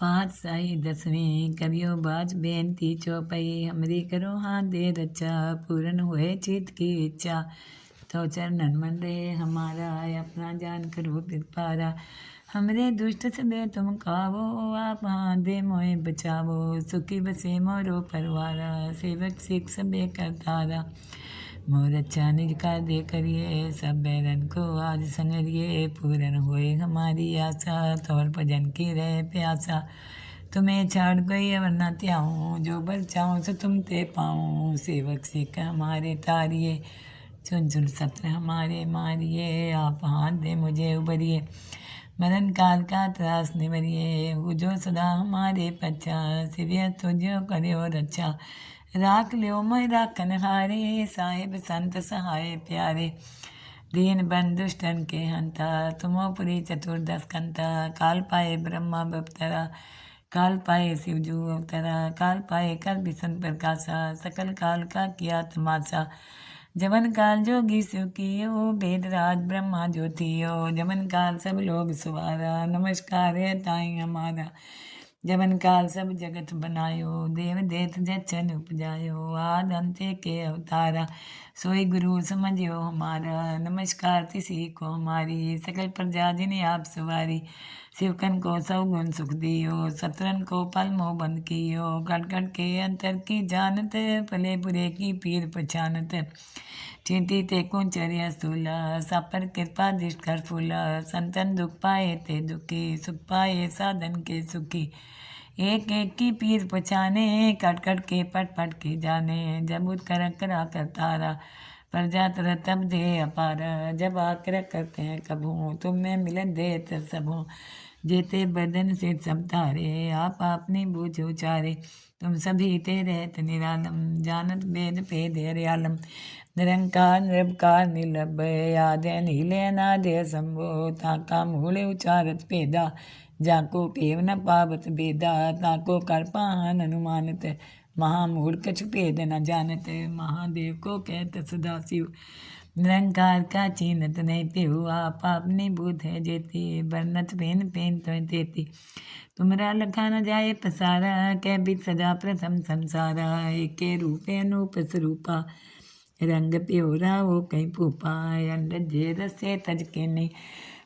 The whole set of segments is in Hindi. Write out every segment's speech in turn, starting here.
पातशाही दसवीं करियो बाज बेनती चौपाई हमरी करो हाँ दे रचा पूर्ण हुए चित की इच्छा तो चरणन मन रहे हमारा अपना जान करो पारा हमरे दुष्ट से तुम कावो आप हाँ दे मोए बचावो सुखी बसे मोरो परवारा सेवक सिख सबे करतारा मोर अच्छा निज दे करिए सब बैरन को आज संगरिए पूरन हुए हमारी आशा। तौर भजन की रहे प्यासा। तुम्हें छाड़ गई वरना त्याऊँ, जो बल चाहूँ सो तुम ते पाऊँ। सेवक सिख हमारे तारिए चुन चुन सत्र हमारे मारिए आप हाथ दे मुझे उबरिए मरण काल का त्रास निवरिए जो सदा हमारे पच्चा सिरिय तुझो करे और अच्छा। राख लियो, मैं राखन हारे साहेब, संत सहाय प्यारे। दीन बन दुष्टन के हंता, तुमोपुरी चतुर्दश कंता। काल पाए ब्रह्मा बपतरा काल पाए शिवजू अवतरा काल पाए कर बिसन प्रकाशा, सकल काल का किया तमाशा। जमन काल जोगी कियो वेद राज ब्रह्मा ज्योतियो। जमन काल सब लोग सुवारा, नमस्कार है ताई हमारा। जमन काल सब जगत बनायो, देव देत जचन उपजायो, आद अंते के अवतारा। सोई गुरु समझियो हमारा, नमस्कार तिसी को हमारी, सकल प्रजा जिन्हें आप सवारी। शिवकन को सौ गुण सुख दियो, सतरन को पल मोह बंद कियो कट कट के अंतर की जानत पले बुरे की पीर पहचानत चींटी ते कुंचरिया स्थूला, सापर कृपा दृष्ट कर फूला, संतन दुख पाए ते दुखी, सुख पाए साधन के सुखी। एक एक की पीर पछाने कट कट के पट पट के जाने जब कर करा कर तारा प्रजा तर तब दे अपार, जब आकर करते हैं कबू तुम में मिलन दे सबू। जेते बदन से सब तारे आप अपनी बूझ उचारे, तुम सभी ते तेरे निरालम, जानत वेद पे दयालम निरंकार निरबकार निलभ आदय नीले नादय संभो ताका मूले उचारत पेदा जाको पेव न पावत बेदा ताको कर पाहन अनुमानत महामूढ़ कछु भेद न जानत महादेव को कहत सदा शिव निरंकार का चीनत नहीं पिहु आप अपनी बुध है जेती बरनत पेन पेन तो तेती तुमरा लखा न जाए पसारा कै बित सदा प्रथम संसारा एक रूपे अनूप स्वरूपा रंग प्योरा वो कई पूपा अंडज जे रसे तज के नहीं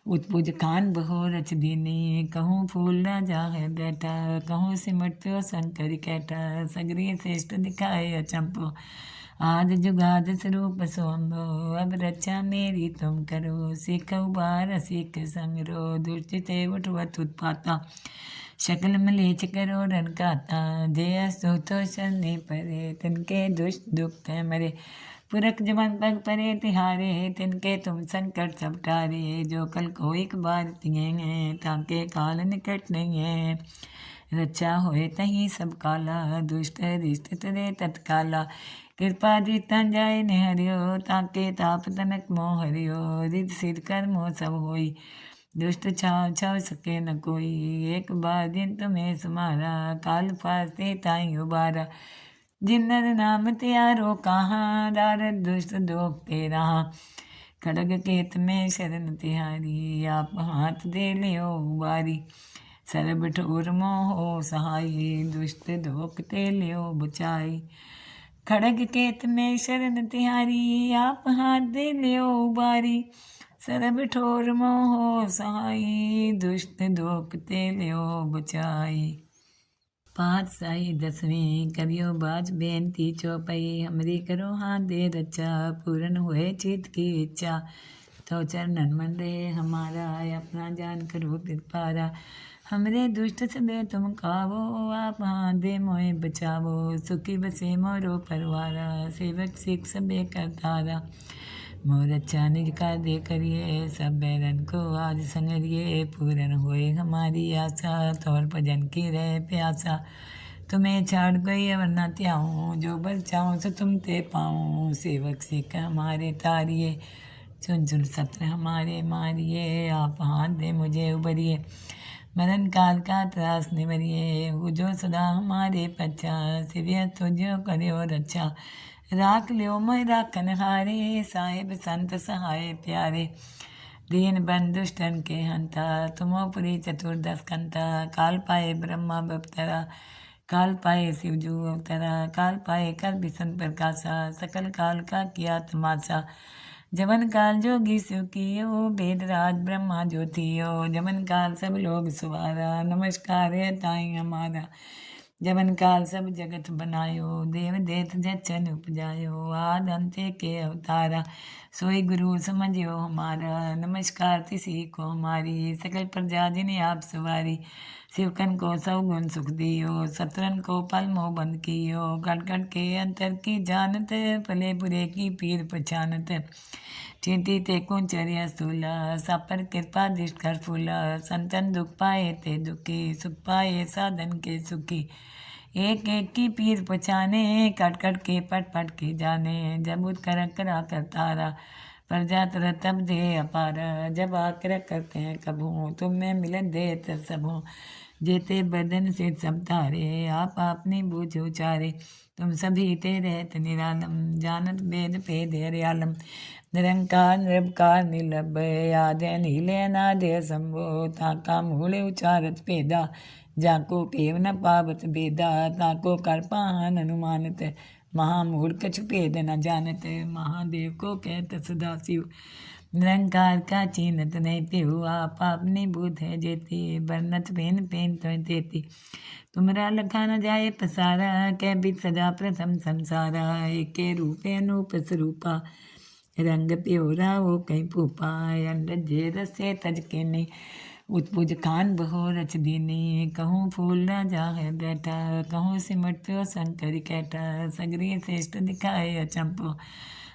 उत्पुज खान बहो रच दीनी, कहूँ फूल राजा है बैठा, कहूँ सिमट प्यो शंकर कैठा। सगरी श्रेष्ठ दिखाए अचंपो, आज जुगाद स्वरूप सोम्बो अब रक्षा मेरी तुम करो सिख उबार सिख संगरो। दुष्ट ते उठवत उत्पाता शकल मलेच करो रन काता। जय सो तो शनि परे तिनके दुष्ट दुख मरे। पुरख जमन पग परे तिहारे, तिनके तुम संकट सब टारे जो कल को एक बार तिये ताके काल निकट नहीं है। रक्षा होए तही सब काला, दुष्ट रिष्ट तरे तत्काला। कृपा जीतन जाए ने हरियो ताके ताप तनक मोह हरियो रिद सिर कर मोह सब होई, दुष्ट छाव छाव सके न कोई। एक बार दिन तुम्हें सुमारा, काल फास्ते ताई उबारा। जिन्नर नाम त्यारो कहाँ? दार दुष्ट दोख तेरा। खड़ग केत में शरण तिहारी आप हाथ दे लियो बारी। सरब ठोर मोहो सहाई दुष्ट दोख ते लियो बुचाई। खड़ग केत में शरण तिहारी आप हाथ दे लियो बारी। सरब ठोर मोहो सहाई दुष्ट दोख ते लियो बुचाई। पातशाही दसवीं करियो बाज बेनती चौपई हमरी करो हाँ दे रचा पूर्ण हुए चित की इच्छा तो चरणन मन रहे हमारा अपना जान करो कृपारा हमरे दुष्ट सबे तुम कावो आप हाँ दे मोए बचावो सुखी बसे मोरो परवारा सेवक सिख सबे करतारा मोर निज का दे करिए सब बैरन को आज संगरिए पूरन होए हमारी आशा। तौर भजन की रहे प्यासा। तुम्हें छाड़ गई है, वरना त्याऊँ जो बल चाहूँ सो तुम ते पाऊँ। सेवक सिख हमारे तारिए, चुन चुन सत्र हमारे मारिए। आप हाथ दे मुझे उबरिए मरण काल का त्रास निवरिए। जो सदा हमारे पच्चा सिरिय तुझो करे और अच्छा। राख लियो मैं राखन हारे, साहिब संत सहाय प्यारे। दीन बंधुष्टन के हंता, तुमो पुरी चतुर्दश कंता। काल पाए ब्रह्मा बपतरा, काल पाए शिवजू अवतरा। काल पाए कर बिसन प्रकाशा सकल काल का किया तमाशा। जमन काल जोगी कियो वेद राज ब्रह्मा ज्योतियो जमन काल सब लोग सुवारा, नमस्कार है ताई हमारा। जमन काल सब जगत बनायो, देव देत जचन उपजायो, आद अंत्य के अवतारा। सोई गुरु समझियो हमारा, नमस्कार तिसी को हमारी सकल प्रजा जिन्हें आप सवारी। शिवकन को सौ गुण सुख दियो, सतरन को पल मोह बंद कियो कट कट के अंतर की जानत पले बुरे की पीर पहचानत चींटी ते कुंचरिया स्थूला सापर कृपा दृष्ट कर फूला, संतन दुख पाए ते दुखी, सुख पाए साधन के सुखी। एक एक की पीर पछाने, कट कट के पट पट के जाने, जब कर करा कर तारा प्रजा तर तब दे अपार, जब आकर करते हैं कब हूँ तुम में मिलन दे सब हूँ जेते बदन से सब तारे आप अपनी बूझ उचारे, तुम सभी ते रहत निरालम, जानत वेद पे दे आलम निरंकार निरबकार निलब आदे नीले नादे संभो, ताका मूले उचारत पेदा जाको पेव न पावत बेदा ताको कर पाहन अनुमानत महामूढ़ कछ भेद न जानत, महादेव को कहत सदा शिव। निरंकार का चिन्हत नहीं हुआ आप अपनी बुध है जेती, बरनत पेन पेन तो देती। तुमरा लखा न जाए पसारा कै बित सदा प्रथम संसारा, एक रूपे अनूप स्वरूपा रंग प्योरा वो कहीं अंड जे रसे तज के नहीं उत्पुज खान बहो रच दीनी, कहूँ फूल राजा है बैठा, कहूँ सिमट प्यो शंकर कैठा, सगरी श्रेष्ठ दिखाए अचंपो।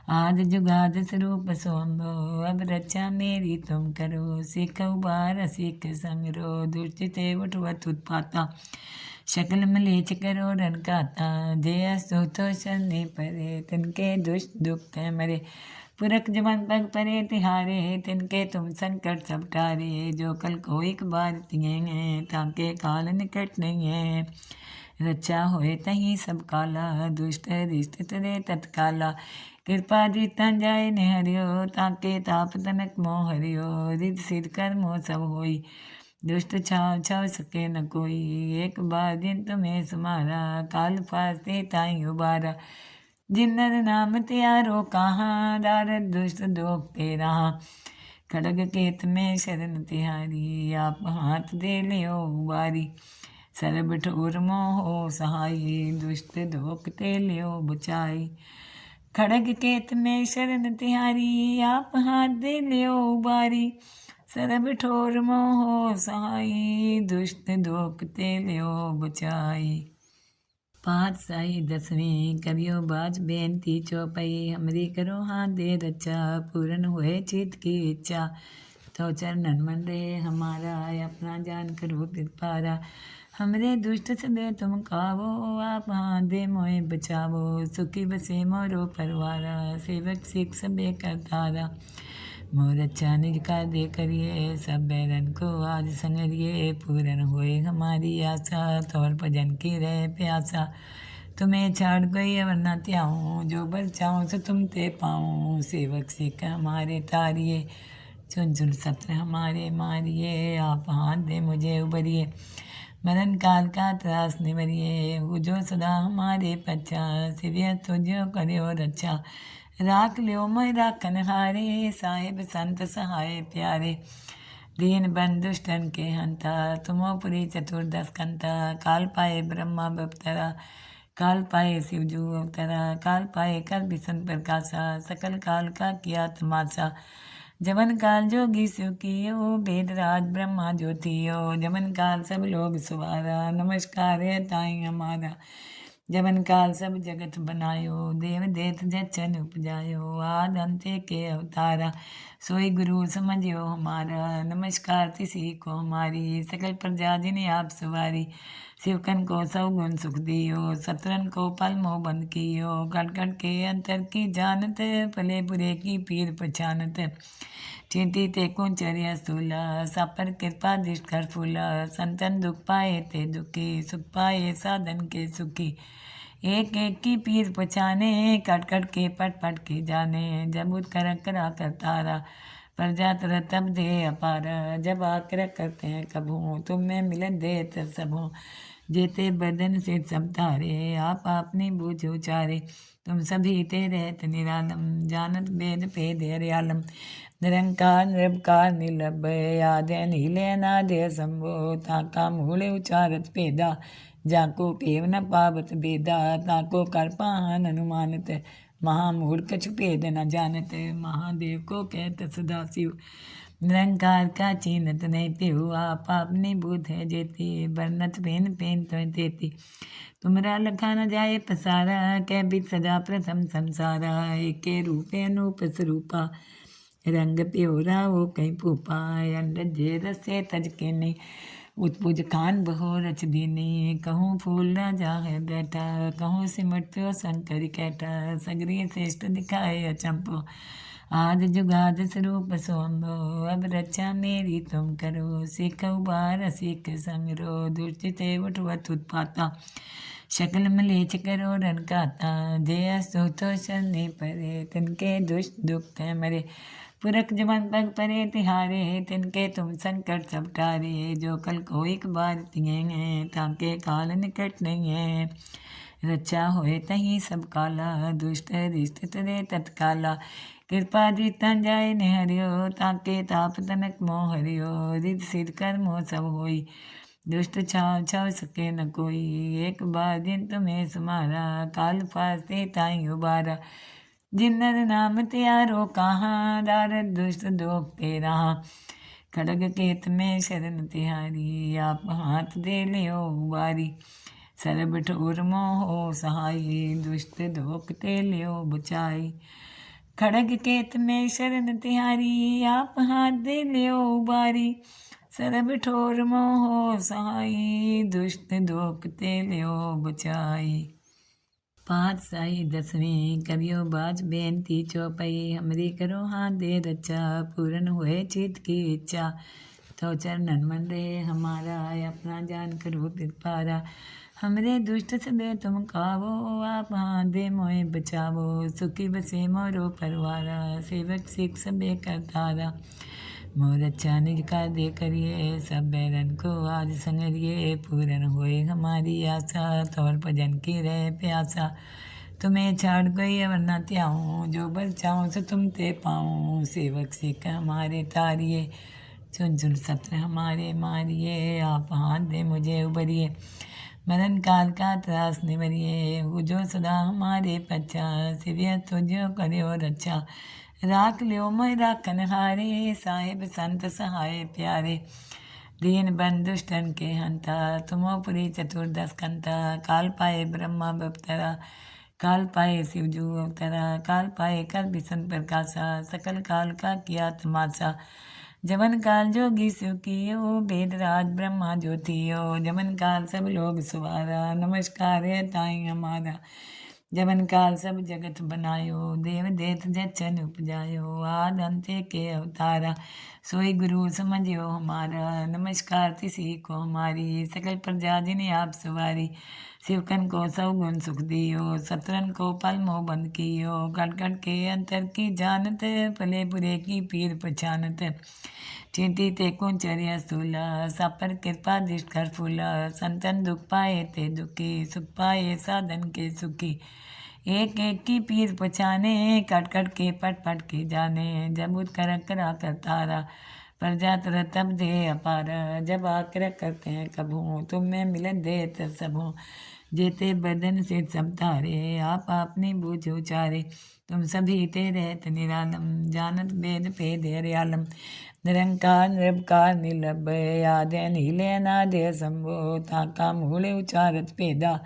आज जुगाद स्वरूप सोम्बो अब रक्षा मेरी तुम करो, सिख उबार सिख संगरो, दुष्ट ते उठवत उत्पाता शकल मलेच करो रन काता जय सो तो शनि परे तिनके दुष्ट दुख मरे। पुरख जमन पग परे तिहारे तिनके तुम संकट सब टारे जो कल को एक बार तियेंगे ताके काल निकट नहीं है। रक्षा होए तही सब काला, दुष्ट रिष्ट तरे तत्काला। कृपा जीतन जाए ने हरियो ताके ताप तनक मोह हरियो। रिद सिद्ध कर मोह सब होई, दुष्ट छाव छाव सके न कोई। एक बार दिन तुम्हें सुमारा, काल फास्ते ताई उबारा। जिन्नर नाम त्यारो, कहाँ दार दुष्ट दोख तेरा। खड़ग केत में शरण तिहारी आप हाथ दे लियो बारी। सरब ठोर मोहो सहाई, दुष्ट धोख ते लियो बुचाई। खड़ग केत में शरण तिहारी आप हाथ दे लियो बारी। सरब ठोर मोहो सहाई, दुष्ट धोख ते लियो बुचाई। पातशाही दसवीं करियो बाज बेनती चौपाई हमरी करो हाँ दे रचा पूर्ण हुए चित की इच्छा तो चरणन मन रहे हमारा अपना जान करो पारा हमरे दुष्ट सबे तुम कावो आप हाँ दे मोए बचावो सुखी बसे मोरो परवारा सेवक सिख सबे करतारा मोर अच्छा निज का दे करिए सब बैरन को आज संगरिए। पूरन हुए हमारी आशा तौर भजन की रहे प्यासा। तुम्हें छाड़ गई वरना त्याऊँ जो बल चाहूँ सो तुम ते पाऊँ। सेवक सिख हमारे तारिए, चुन चुन सत्र हमारे मारिए। आप हाथ दे मुझे उबरिए, मरण काल का त्रास निवरिए। जो सदा हमारे पच्चा, सिविय तुझो और रक्षा। राख लियो मैं राखन हारे साहेब संत सहाय प्यारे। दीन बंधुष्टन के हंता, तुमो पुरी चतुर्दश कंता। काल पाए ब्रह्मा बपतरा, काल पाए शिवजू अवतरा। काल पाए कर बिसन प्रकाशा सकल काल का किया तमाशा। जमन काल जोगी शिव कियो वेद राज ब्रह्मा ज्योतियो। जमन काल सब लोग सुवारा, नमस्कार है ताई हमारा। जमन काल सब जगत बनायो देव देत जचन उपजायो आद अंत्य के अवतारा सोई गुरु समझियो हमारा नमस्कार तिसी को हमारी सकल प्रजा जिन्हें आप सवारी शिवकन को सौ गुण सुख दियो सतरन को पल मोह बंद कियो कट कट के अंतर की जानत पले बुरे की पीर पहचानत चींटी ते कुंचरिया स्थूला सापर कृपा दृष्ट कर फूला, संतन दुख पाए ते दुखी, सुख पाए साधन के सुखी। एक एक की पीर पछाने कट कट के पट पट के जाने, जब उठ कर करा तारा प्रजा तब दे अपार, जब आकर करते हैं कभू तुम में मिलन दे तब सबू। जेते बदन से सब तारे आप अपनी बूझ उचारे। तुम सभी ते रहत निरालम, जानत वेद भेद हरियालम। निरंकार निरंकार निलभ आदय नीले नादय संभो ताका मूले उचारत भेदा जाको पेव न पावत भेदा ताको कर पाहन अनुमानत महामूढ़ कछु भेद न जानत। महादेव को कहत सदा शिव। निरंकार का चीनत नहीं पिहु आप अपनी बुध है जेती, बरनत पेन पेन तो देती। तुमरा लखा न जाए पसारा कै बित सदा प्रथम संसारा। एक रूपे अनूप स्वरूपा रंग प्योरा वो कहीं भूपा अंड रसे तज के नहीं उत्पुज खान बहो रच दीनी। कहूँ फूल राजा है बैठा, कहूँ सिमट प्यो शंकर कैठा। सगरी श्रेष्ठ दिखाए अचंपो। आद जुगाद स्वरूप सोम्बो अब रक्षा मेरी तुम करो, सिख उबार, सिख संगरो। दुष्ट उठवत उत्पाता शकल मलेच करो, रन काता। जय तो शनि परे, तिनके दुष्ट दुख मरे। पुरख जमन पग परे, तिहारे, तिनके तुम संकट सब टारे। जो कल को एक बार तिये ताके काल निकट नहीं है। रक्षा होए तही सब काला, दुष्ट रिष्ट तरे तत्काला। कृपा जीतन जाय ने हरियो ताके ताप तनक मोह हरियो रिद सिद्ध कर मोह सब होई दुष्ट छाव छाव सके न कोई एक बार दिन तुम्हें सुमारा काल फास्ते ताई उबारा जिन्नर नाम त्यारो कहाँ दार दुष्ट दोख के रहा खड़ग केत में शरण तिहारी आप हाथ दे लियो उबारी सरब ठोर मोह सहाई दुष्ट दोख ते लियो बचाई खड़ग केत में शरण तिहारी आप हाथ दे लियो उबारी सरब ठोर मोह सहाई दुष्ट दोखते लियो बचाई पाँच साई दसवीं करियो बाज बेनती चौपाई हमरी करो हाँ दे रचा पूर्ण हुए चित की इच्छा तो चरणन मन रहे हमारा अपना जान करो पारा हमरे दुष्ट सबे तुम कावो आप हाँ दे मोए बचावो सुखी बसे मोरो परवारा, सेवक सिख सबे करतारा। मोर अच्छा निज का दे करिए सब बैरन को, आज संगरिए पूरन होए हमारी आशा। तौर भजन की रहे प्यासा। तुम्हें छाड़ गई वरना त्याऊँ, जो बल चाहूँ सो तुम ते पाऊँ। सेवक सिख हमारे तारिए, चुन चुन सत्र हमारे मारिए। आप हाथ दे मुझे उबरिए मरण काल का त्रास निवरिए जो सदा हमारे पच्चा सिरिय तुझो करो रक्षा राख लियो मैं राखन हारे साहेब संत सहाय प्यारे। दीन बंधुष्टन के हंता तुमोपुरी चतुर्दश कंता। काल पाए ब्रह्मा बपतरा, काल पाए शिवजू अवतरा। काल पाए कर भीषण प्रकाशा, सकल काल का किया तमाशा। जमन काल जोगी सुखियो वेद राज ब्रह्मा ज्योतियो जमन काल सब लोग सुवारा नमस्कार है ताई हमारा जमन काल सब जगत बनायो देव देत जचन उपजायो आद अंत्य के अवतारा सोई गुरु समझियो हमारा नमस्कार तिसी को हमारी सकल प्रजा जिन्हें आप सवारी शिवकन को गुण सुख दियो, सतरन को पल मोह बंद कियो कट कट के अंतर की जानत पले बुरे की पीर पछानत। चींटी ते कुंचरिया स्थूला सापर कृपा दृष्ट कर फूला, संतन दुख पाए ते दुखी, सुख पाए साधन के सुखी। एक एक की पीर पछाने, कट कट के पट पट के जाने, जब उठ कर करा कर तारा प्रजा तर तब दे अपार। जब आकर करते हैं कभू तुम में मिलन दे तब सबू। जेते बदन से सब तारे आप अपनी बूझ उचारे तुम सभी ते रहत निरालम, जानत वेद भेद हरियालम। निरंकार निरंकार निलभ आदय नीले अनादय संभो। ताका मूले उचारत भेदा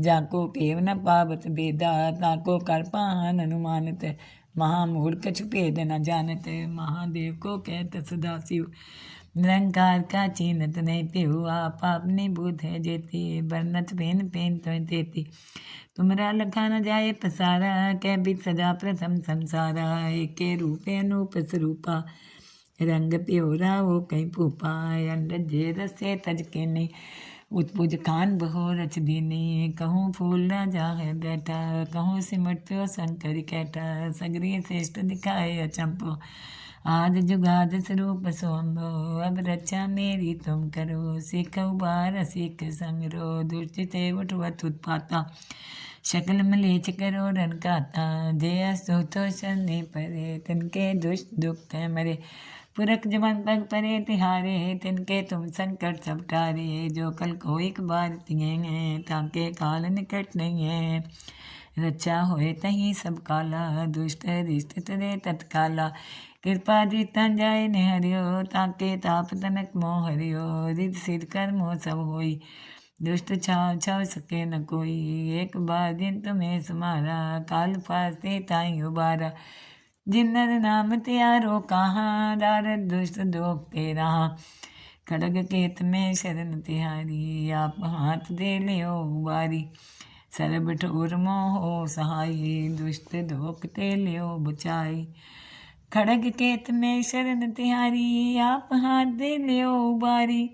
जाको पेव न पावत भेदा ताको कर पाहन अनुमानत महामूढ़ कछु भेद न जानत। महादेव को कहत सदा शिव। निरंकार का चीनत नहीं पिहु आप अपनी बुध है जेती, बरनत पेन पेन तो देती। तुमरा लखा न जाए पसारा, कै बित सदा प्रथम संसारा। एक रूपे अनूप स्वरूपा रंग प्योरा वो कहीं भूपा अंड जे रसे तज के नहीं उत्पुज खान बहो रच दीनी। कहूँ फूल राजा है बैठा, कहूँ सिमट प्यो शंकर कैठा। सगरी श्रेष्ठ दिखाए अचंपो। आद जुगाद स्वरूप सोम्भो अब रक्षा मेरी तुम करो, सिख उबार, सिख संगरो दुष्ट ते उठवत उत्पाता। शकल मलेच करो, रन काता, जय तो शनि परे, तिनके दुष्ट दुख मरे। पुरख जमन पग परे, तिहारे, तिनके तुम संकट सब टारे। जो कल को एक बार तिये ताके काल निकट नहीं है। रचा होए तही सब काला, दुष्ट रिष्ट तरे तत्काला। कृपा जीता जाए ने हरियो ताके ताप तनक मोह हरियो रिद सिर कर मोह सब होई दुष्ट छाव छाव सके न कोई एक बार दिन तुम्हें सुमारा काल फास्ते ताई उबारा जिन्नर नाम त्यारो कहाँ दारद दुष्ट दोख के रहा खड़ग केत में शरण तिहारी आप हाथ दे लियो उबारी सरब ठोर मोहो सहाई दुष्ट धोक ते लियो बुचाई खड़ग केत में शरण तिहारी, आप हाथ दे लियो उबारी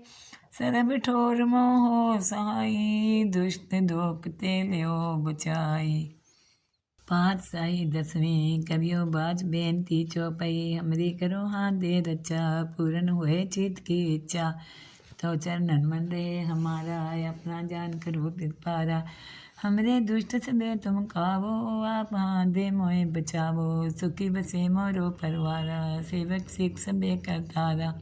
सरब ठोर मोहो सहाई, दुष्ट धोक ते लियो बुचाई। पातशाही दसवीं, करियो बाज बेनती चौपाई। हमरी करो हाथ दे रचा पूर्ण हुए चित की इच्छा। तो चरणन मन रे हमारा अपना जान करो कृपारा हमरे दुष्ट सबे तुम कावो आप दे मोए बचावो। सुखी बसे मोरो परवारा, सेवक सिख सबे करतारा।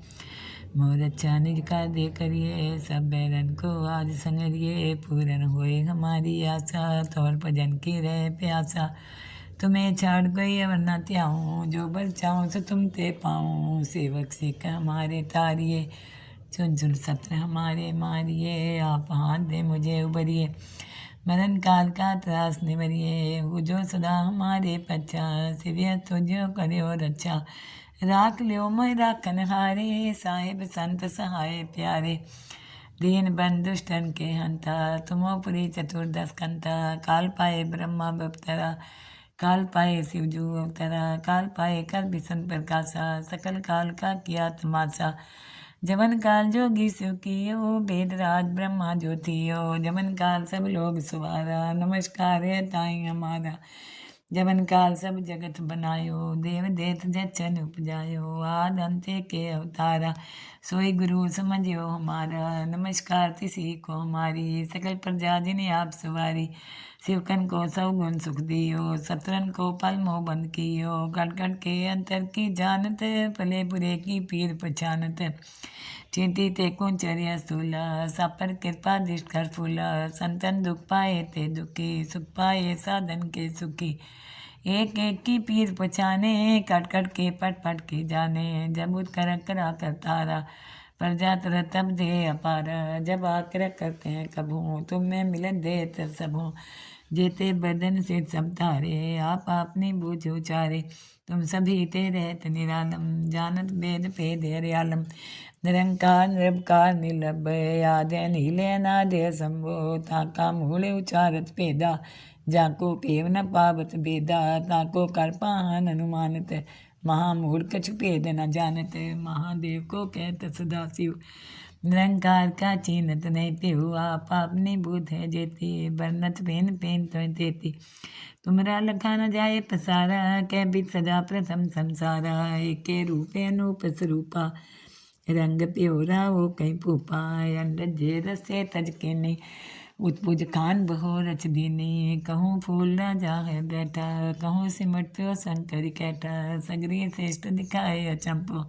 मोर अच्छा निज का दे करिए, सब बैरन को आज संगरिए। पूरन हुए हमारी आशा तौर भजन की रहे प्यासा। तुम्हें छाड़ गई है, वरना त्याऊँ। जो बल चाहूँ सो तुम ते पाऊँ। सेवक सिख हमारे तारिए चुन चुन सत्र हमारे मारिए। आप हाथ दे मुझे उबरिए मरण काल का त्रास निवरिए, वो जो सदा हमारे पच्चा सिविय तुझो करे और अच्छा। राख लियो मैं राखन हारे साहिब संत सहाय प्यारे। दीन बंधुष्टन के हंता, तुमो पुरी चतुर्दश कंता। काल पाए ब्रह्मा बपतरा, काल पाए शिवजू अवतरा। काल पाए कर भीषण प्रकाशा सकल काल का किया तमाशा। जवन काल जोगी कियो वेद राज ब्रह्मा ज्योतियो जमन काल सब लोग सुवारा, नमस्कार है ताई हमारा। जमन काल सब जगत बनायो, देव देत जचन उपजायो, आद अंत्य के अवतारा, सोई गुरु समझियो हमारा। नमस्कार तिसी को हमारी सकल प्रजा जिन्हें आप सवारी। शिवकन को सौ गुण सुख दियो, सतरन को पल मोह बंद कियो कट के अंतर की जानत, पले बुरे की पीर पहचानत चिंती ते कुंचर्य स्थूला सापर कृपा दृष्ट कर फूला, संतन दुख पाए ते दुखी, सुख पाए साधन के सुखी। एक एक की पीर पछाने, कट कट के पट पट के जाने, जब कर करा कर तारा प्रजा तर तब दे अपार, जब आकर करते हैं कब हूँ तुम में मिलन दे तब सब। जेते बदन से सब तारे आप अपनी बूझ उचारे तुम सभी ते रहत निरालम, जानत वेद पे दयालम निरंकार निरबकार निलभ आदय नीले नादय संभो ताका मूले उचारत पेदा, जाको पेव न पावत बेदा। ताको कर पाहन अनुमानत, महामूढ़ कछु भेद न जानत। महादेव को कहत सदा शिव निरंकार का चीनत नहीं पिहु आप अपनी बुध है जेती, बरनत पेन पेन तो देती। तुमरा लखा न जाए पसारा कै बित सदा प्रथम संसारा। एक रूपे अनूप स्वरूपा, रंग प्योरा वो कहीं पूपा अंड जे रसे तज के नहीं उत्पुज खान बहो रच दीनी। कहूँ फूल राजा है बैठा, कहूँ सिमट प्यो शंकर कैठा। सगरी श्रेष्ठ दिखाए अचंपो।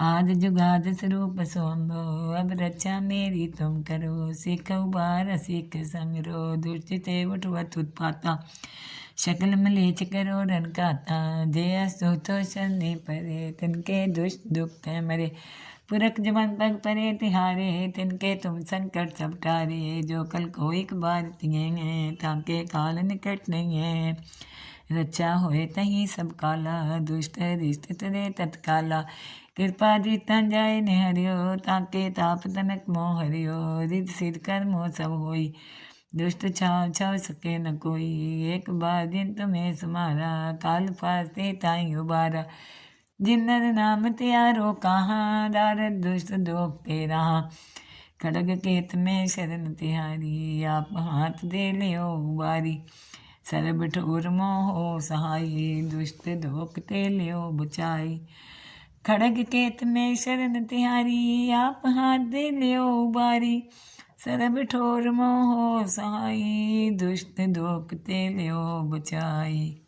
आज जुगाद स्वरूप सोम्भो अब रक्षा मेरी तुम करो, सिख उबार, सिख संगरो, दुष्ट ते उठवत उत्पाता। शकल मलेच करो, रन काता। जय तो शनि परे, तिनके दुष्ट दुख मरे। पुरख जमन पग परे, तिहारे, तिनके तुम संकट सब टारे। जो कल को एक बार तिये ताके काल निकट नहीं है। रचा होए तही सब काला, दुष्ट रिष्ट तरे तत्काला। कृपा जीता जाए ने हरियो ताके ताप तनक मोह हरियो रिद सिर कर मोह सब होई दुष्ट छाव छाव सके न कोई एक बार दिन तुम्हें सुमारा काल फास्ते ताई उबारा जिन्नर नाम त्यारो कहाँ दारद दुष्ट दोख के रहा खड़ग केत में शरण तिहारी आप हाथ दे लियो उबारी सरब ठोर मोहो सहाई दुष्ट धोख ते लियो बुचाई खड़ग केत में शरण तिहारी आप हाथ दे लियो उबारी। सरब ठोर मोह सहाई दुष्ट दोख ते लियो बचाई।